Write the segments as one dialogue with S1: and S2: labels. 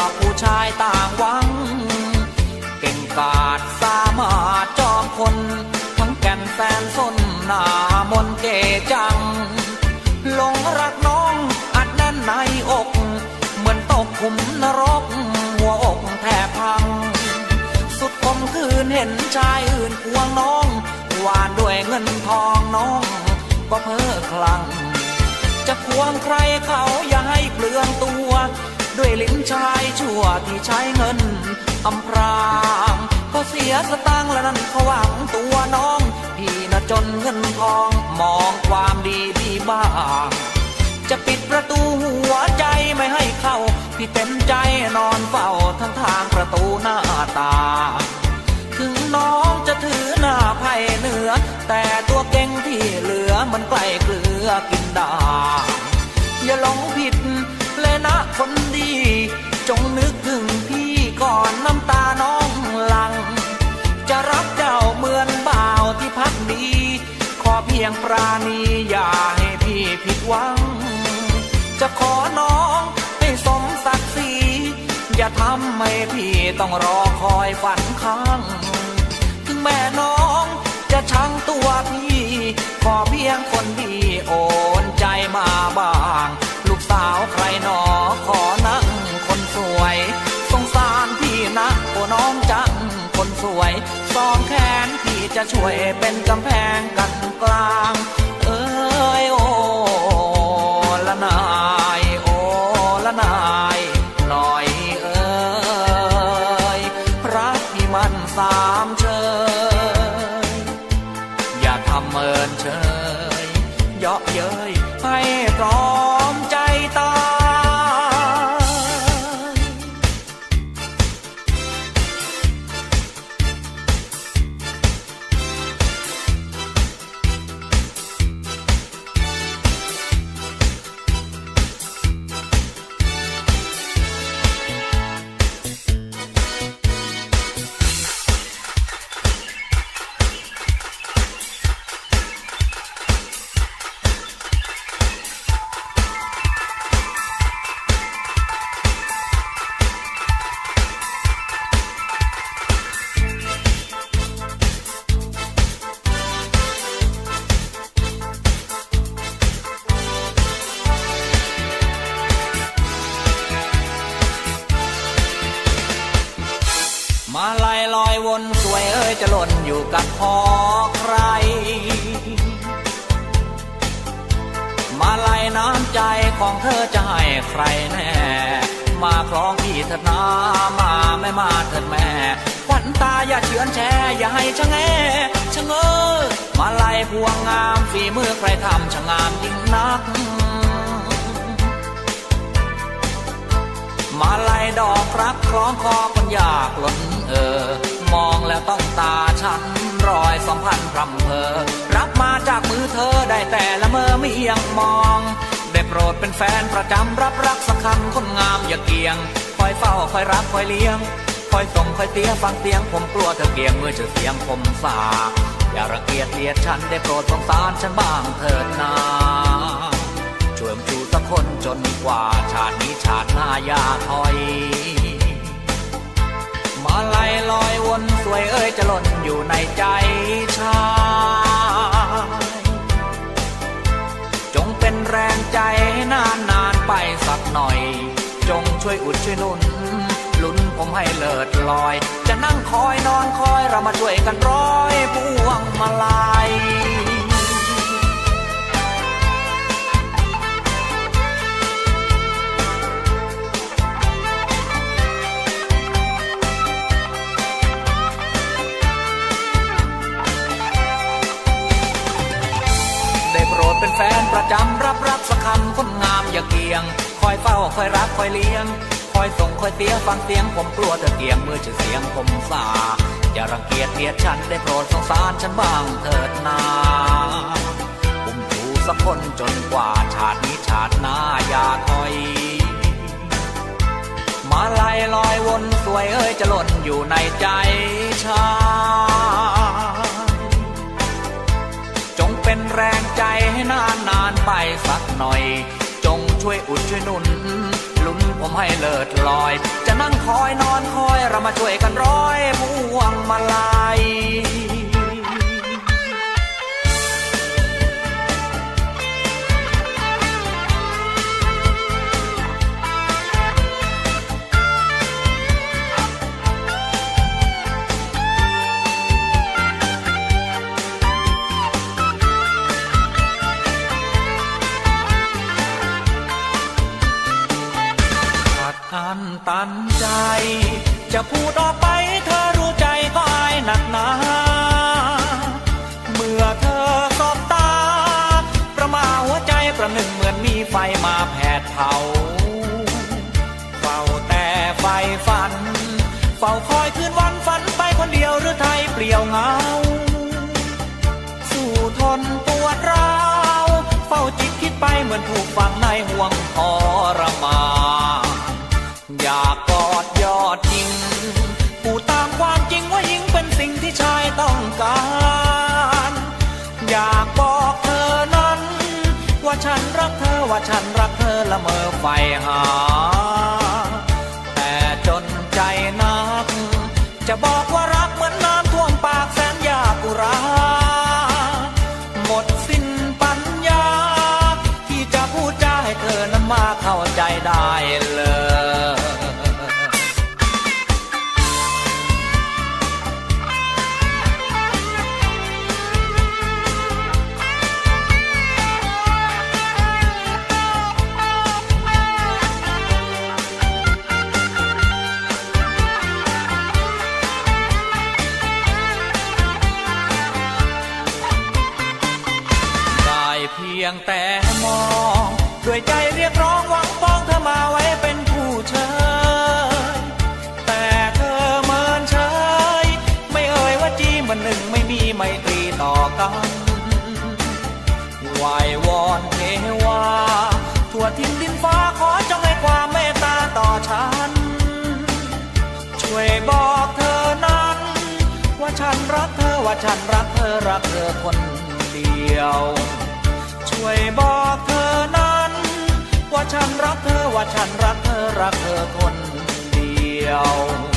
S1: วกผู้ชายต่างหวัง เก่งกาจสามารถจอมคน ทั้งแก่นแฟนสนหนามนเกจังหลงรักน้องอัดแน่นในอก เหมือนตกขุมนรก หัวอกแทบพัง สุดคมคืนเห็นชายอื่นควงน้องหวานด้วยเงินทองน้อง ก็เพ้อคลั่งจะควงใครเขาอย่าให้เปลืองตัว ด้วยลิ้นชายชั่วที่ใช้เงินอำพรางก็เสียสตังและนั่นเขาหวังตัวน้อง พี่น่ะจนเงินทองมองความดีพี่บ้างจะปิดประตูหัวใจไม่ให้เข้า พี่เต็มใจนอนเฝ้าทั้งทางประตูหน้าตางถึงน้องจะถือหน้าไผ่เหนือ แต่ตัวเก่งที่เหลือมันใกล้เกลือกินด่าอย่าหลงผิด เลยนะคนดี จงนึกถึงพี่ก่อนน้ำตาน้องหลัง จะรักเจ้าเหมือนบ่าวที่พักดีขอเพียงปราณีอย่าให้พี่ผิดหวัง จะขอน้องให้สมศักดิ์ศรีอย่าทำให้พี่ต้องรอคอยฝันค้าง ถึงแม่น้องจะชังตัวพี่ ขอเพียงคนดีโอนใจมาบ้า จะช่วยเป็นกำแพงกันกลาง มาไลายน้ำใจของเธอจะให้ใครแน่ มาคล้องพี่เถิดนามาไม่มาเถิดแม่ขวัญตาอย่าเฉือนแช่อย่าให้ชะแงชะเง้อมาไลายพวงงามฝีมือใครทำชะงามยิ่งนัก มาไลายดอกรักคล้องคอคนอยากหล่นเออ มองแล้วต้องตาฉัน อยสัมพันธ์พรำเพอ รับมาจากมือเธอได้แต่ละเมื่อไม่ยังมอง ได้โปรดเป็นแฟนประจำรับรักสักคำคนงามอย่าเกียง คอยเฝ้าคอยรักคอยเลี้ยง คอยส่งคอยเตี้ยฟังเตียงผมกลัวเธอเกียงเมื่อเจอเสียงผมสาอย่ารังเกียจเลียดฉันได้โปรดสงสารฉันบ้างเถิดนาช่วยชูสักคนจนกว่าชาตินี้ชาติหน้าอย่าถอย มาลัยลอยวนสวยเอ้ยจะหล่นอยู่ในใจชายจงเป็นแรงใจให้นานนานไปสักหน่อย จงช่วยอุดช่วยนุนลุ้นผมให้เลิศลอย จะนั่งคอยนอนคอยเรามาช่วยกันร้อยพวงมาลาย ประจำรับรักสักคำคนงามอย่าเกียง คอยเฝ้าคอยรักคอยเลี้ยง คอยส่งคอยเตี้ยฟังเสียงผมกลัวเธอเกียงเมื่อชื่อเสียงผมสาอย่ารังเกียจเกลียดฉันได้โปรดสงสารฉันบ้างเถิดนาผมถูสักคนจนกว่าชาตินี้ชาติหน้าอย่าถอยมาลายลอยวนสวยเอ้ยจะหล่นอยู่ในใจชา แรงใจให้นานนานไปสักหน่อย จงช่วยอุดช่วยนุนลุ้นผมให้เลิศลอย จะนั่งคอยนอนคอยเรามาช่วยกันร้อยพวงมาลัย ฝัน เฝ้าคอยคืนวันฝันไปคนเดียวหรือไทยเปลี่ยวเหงา สู้ทนปวดร้าวเฝ้าจิตคิดไปเหมือนถูกฝังในห่วงทรมานอยากกอดยอดจริงพูดตามความจริงว่าหญิงเป็นสิ่งที่ชายต้องการ อยากบอกเธอนั้น ว่าฉันรักเธอว่าฉันรักเธอละเมอไฟหา พียงแต่มอง ด้วยใจเรียกร้องหวังป้องเธอมาไว้เป็นผู้เชยแต่เธอเมินเฉยไม่เอ่ยว่าจีมันหนึ่งไม่มีไมตรีต่อกันไหววอนเทวาทั่วทินดินฟ้าขอจงให้ความเมตตาต่อฉัน ช่วยบอกเธอนั้น ว่าฉันรักเธอว่าฉันรักเธอรักเธอคนเดียว ช่วยบอกเธอนั้น ว่าฉันรักเธอว่าฉันรักเธอรักเธอคนเดียว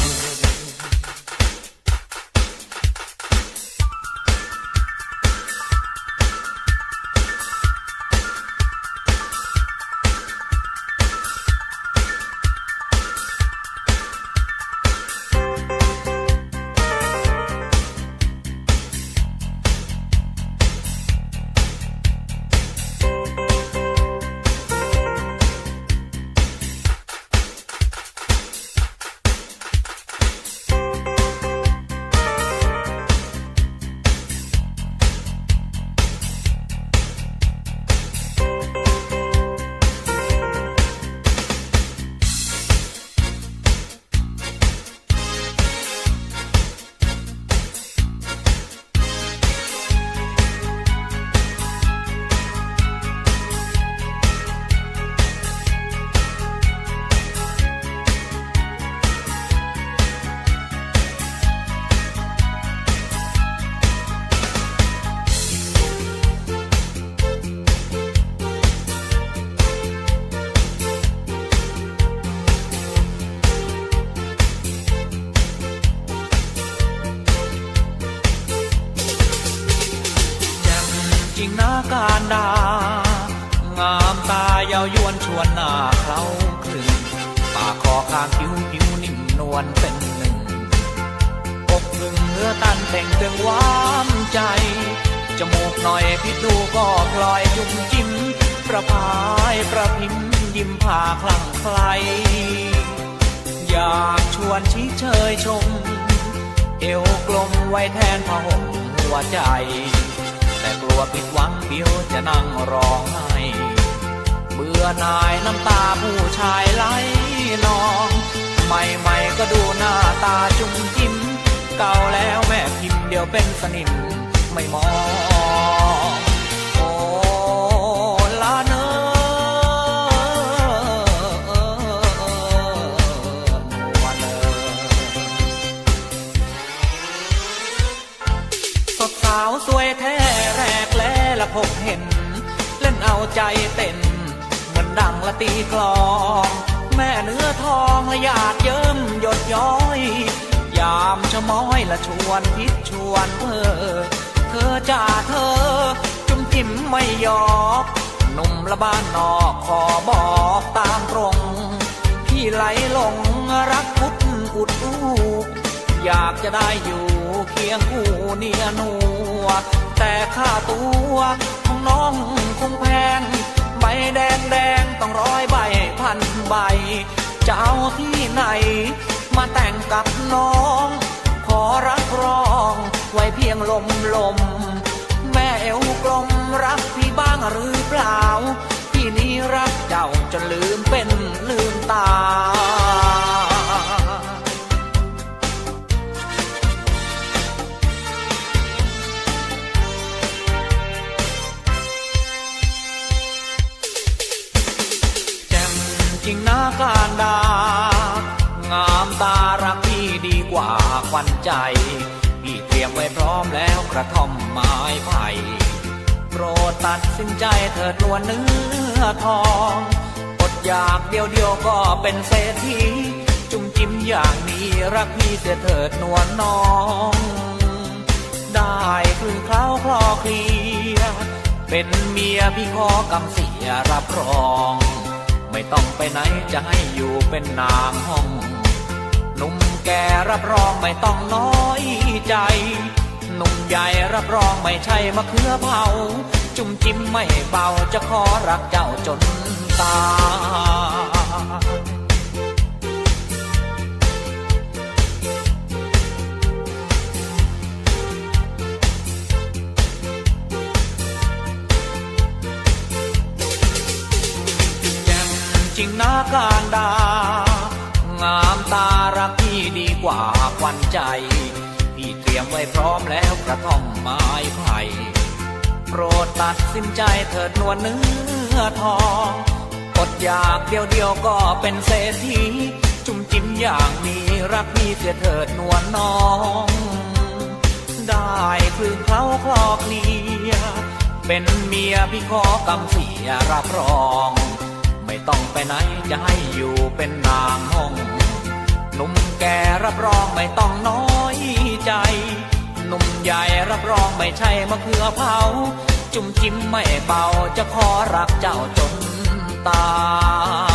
S1: ยยุ่มจิ้มประพายประพิมพ์ยิ้มผ่าคลั่งไคลอยากชวนชี้เชยชม เอวกลมไว้แทนผ้าห่มหัวใจ แต่กลัวผิดหวังเดียวจะนั่งร้องไห้เบื่อหน่ายน้ำตาผู้ชายไหลนองใหม่ๆก็ดูหน้าตาจุ้มจิ้ม เก่าแล้วแม่พิมพ์เดียวเป็นสนิมไม่มอง ใจเต้นเหมือนดังละตีกลองแม่เนื้อทองละหยาดเยิ้มหยดย้อย ยามชะม้อยละชวนพิษชวนเพ้อเธอจ่าเธอ จุ่มจิ้มไม่หยอกหนุ่มละบ้านนอกขอบอกตามตรง พี่ไหลหลงรักพุทธอุดอูอยากจะได้อยู่เคียงคู่เนียนัวแต่ค่าตัว น้องคงแพงใบแดงแดงต้องร้อยใบพันใบจะเอาที่ไหน มาแต่งกับน้อง ขอรักร้องไว้เพียงลมลม แม่เอวกลมรักพี่บ้างหรือเปล่า พี่นี้รักเจ้าจนลืมเป็นลืมตา การดา งามตารักพี่ดีกว่าควันใจ พี่เตรียมไว้พร้อมแล้วกระท่อมไม้ไผ่โปรดตัดสินใจเถิดนวลเนื้อทองอดอยากเดียวเดียวก็เป็นเศรษฐีจุ่มจิ้มอย่างนี้รักพี่เสียเถิดนวลน้อง ได้คือเคล้าคลอเคลียเป็นเมียพี่ขอกำเสียรับรอง ไม่ต้องไปไหนจะให้อยู่เป็นนางห้องหนุ่มแก่รับรองไม่ต้องน้อยใจหนุ่มใหญ่รับรองไม่ใช่มะเขือเผาจุ่มจิ้มไม่เบาจะขอรักเจ้าจนตาย จริงนะการดา งามตารักพี่ดีกว่าควันใจ พี่เตรียมไว้พร้อมแล้วกระท่อมไม้ไผ่โปรดตัดสินใจเถิดนวลเนื้อทองอดอยากเดียวเดียวก็เป็นเศรษฐีจุ่มจิ้มอย่างนี้รักพี่เสียเถิดนวลน้อง ได้คืนเขาคลอกเคลียเป็นเมียพี่ขอกำเสียรับรอง ไม่ต้องไปไหนจะให้อยู่เป็นนางห้องหนุ่มแก่รับรองไม่ต้องน้อยใจหนุ่มใหญ่รับรองไม่ใช่มะเขือเผา จุ่มจิ้มไม่เบาจะขอรักเจ้าจนตาย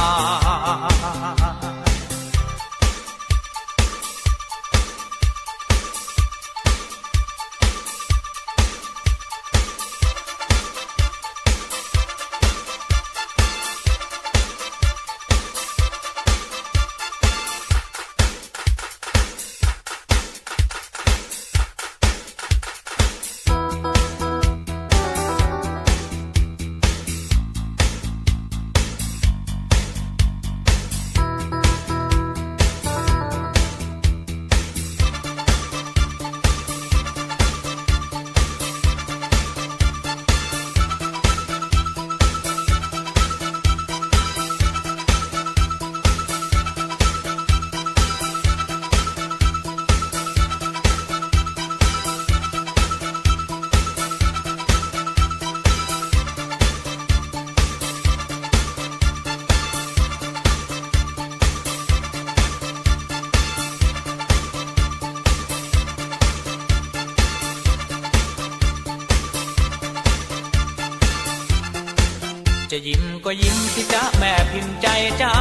S1: จะยิ้มก็ยิ้มสิจ๊ะแม่พิมพ์ใจจ้า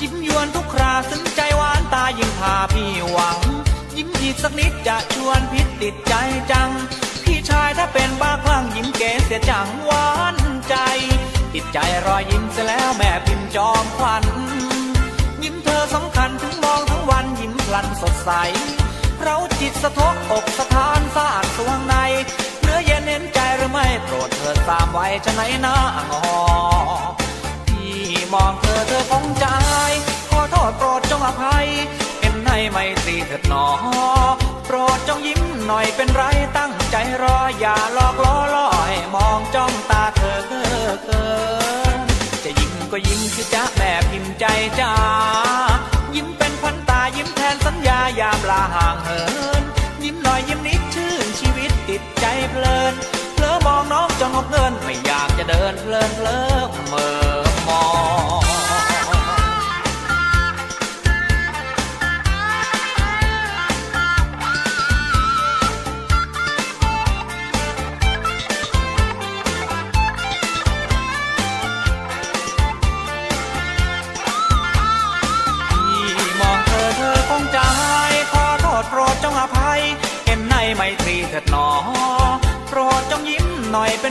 S1: ยิ้มยวนทุกคราสนใจหวานตายิ่งพาพี่หวัง ยิ้มอีกสักนิดจะชวนพิษติดใจจัง พี่ชายถ้าเป็นบ้าคลั่งยิ้มเก๋เสียจังหวานใจ ติดใจรอยยิ้มเสียแล้วแม่พิมพ์จอมควันยิ้มเธอสำคัญถึงมองทั้งวันยิ้มพลันสดใสเราจิตสะทกอกสะท้านสะอาดสวงในเนื้อเย็นเห็นใจหรือ ไม่โปรดเถิดจะไหนหน้างอพี่มองเธอเธอคงใจขอโทษโปรดจงอภัยเป็นในไม่ตีเถิดหนอ โปรดจงยิ้มหน่อยเป็นไรตั้งใจรออย่าหลอกล้อลอยมองจ้องตาเธอเกินจะยิ้มก็ยิ้มคือจะแม่พิมพ์ใจจ้ายิ้มเป็นขวัญตายิ้มแทนสัญญายามลาห่างเหิน องน้องจนงกเงินไม่อยากจะเดินเพลินเพลิม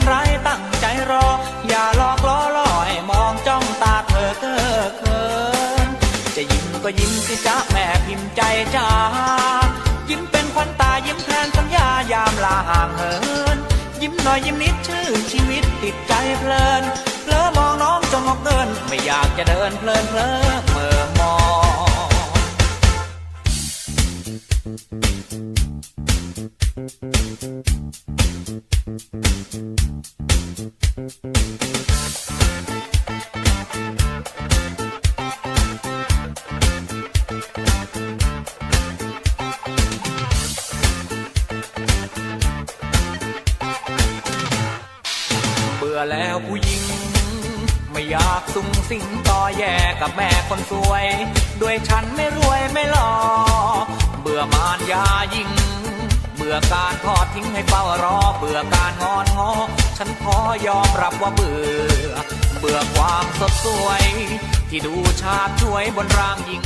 S1: เป็นไรตั้งใจรอ อย่าหลอกล้อลอยมองจ้องตาเธอเกอเขินจะยิ้มก็ยิ้มสิจ้าแม่พิมพ์ใจจ้ายิ้มเป็นขวัญตายิ้มแทนสัญญายามลาห่างเหินยิ้มหน่อยยิ้มนิดชื่นชีวิตติดใจเพลินเพลอมองน้องจนงอกเกินไม่อยากจะเดินเพลินเพลินเมื่อ แล้วผู้หญิง ไม่อยากสุงสิงต่อแย่กับแม่คนสวย ด้วยฉันไม่รวยไม่หล่อ เบื่อมารยายิ่ง เบื่อการทอดทิ้งให้เฝ้ารอ เบื่อการงอนงอ ฉันขอยอมรับว่าเบื่อ เบื่อความสดสวย ที่ดูชาบช่วยบนร่างหญิง